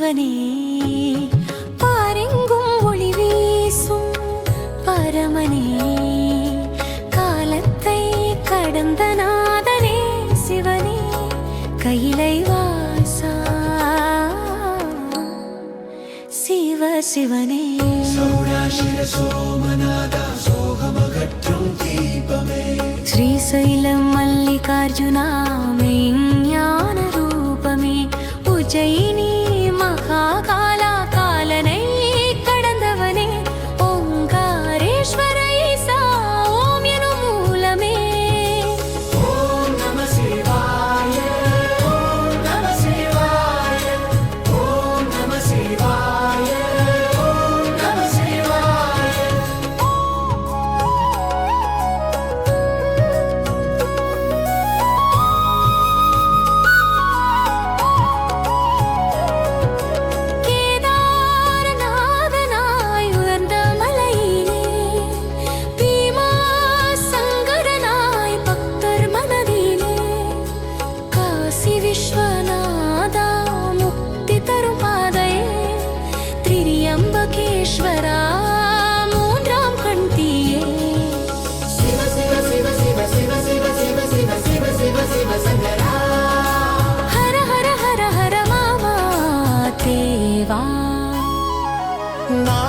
இறைவனே பாரெங்கும் ஒளி வீசும் பரமனே காலத்தை கடந்த நாதனே சிவனே கையிலை வாசா. சிவ சிவனே. சோகமகற்றும் தீபமே. ஸ்ரீசைலம் மல்லிகார்ஜுனா ஞான ரூபமே. உஜயினி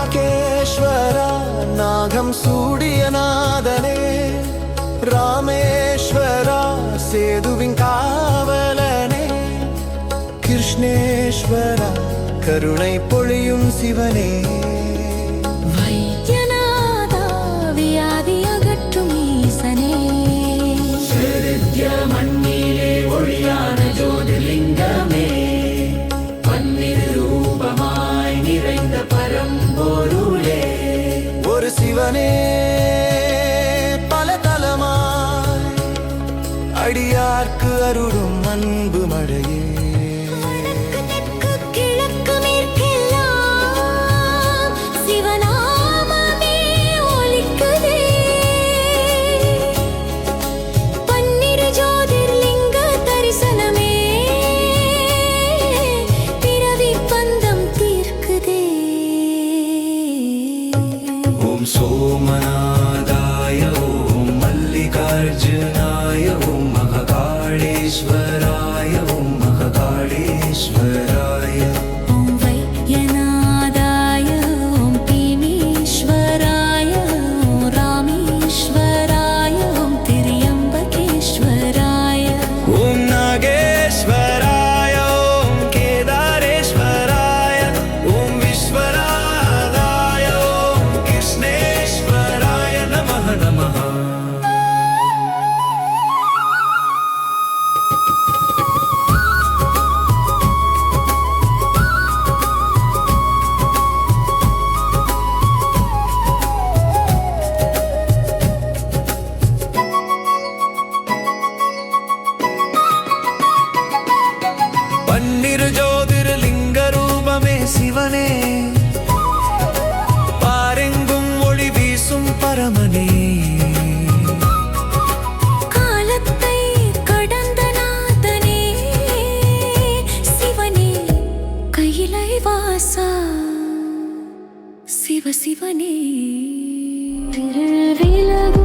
நாகேஸ்வரா நாகம் சூடிய நாதனே ராமேஸ்வரா சேதுவின் காவலனே கிருஷ்ணேஸ்வரா கருணை பொழியும் சிவனே மண்ணிலே ஒழியா அகற்றும் ஒரு சிவனே பல தலமாய் அடியார்க்கு அருளும் அன்பு. सोमना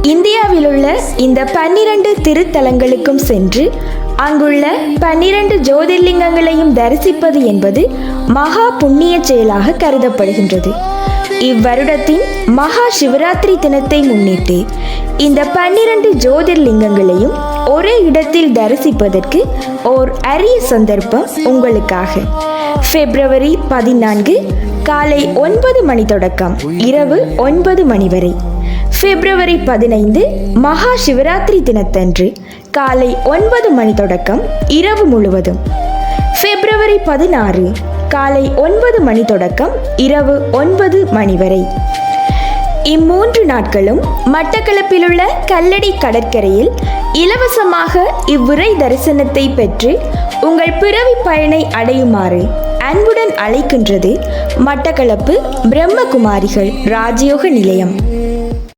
இந்தியாவில் உள்ள இந்த பன்னிரண்டு திருத்தலங்களுக்கும் சென்று அங்குள்ள பன்னிரண்டு ஜோதிர்லிங்கங்களையும் தரிசிப்பது என்பது மகா புண்ணிய செயலாக கருதப்படுகின்றது. இவ்வருடத்தின் மகா சிவராத்திரி தினத்தை முன்னிட்டு இந்த பன்னிரண்டு ஜோதிர்லிங்கங்களையும் ஒரே இடத்தில் தரிசிப்பதற்கு ஓர் அரிய சந்தர்ப்பம் உங்களுக்காக. பிப்ரவரி பதினான்கு காலை ஒன்பது மணி தொடக்கம். இரவு ஒன்பது மணி வரை. பிப்ரவரி பதினைந்து மகா சிவராத்திரி தினத்தன்று காலை ஒன்பது மணி தொடக்கம் இரவு முழுவதும். பிப்ரவரி பதினாறு காலை ஒன்பது மணி தொடக்கம் இரவு ஒன்பது மணி வரை. இம்மூன்று நாட்களும் மட்டக்களப்பிலுள்ள கல்லடி கடற்கரையில் இலவசமாக இவ்வுரை தரிசனத்தை பெற்று உங்கள் பிறவி பயனை அடையுமாறு அன்புடன் அழைக்கின்றது மட்டக்களப்பு பிரம்மகுமாரிகள் ராஜயோக நிலையம்.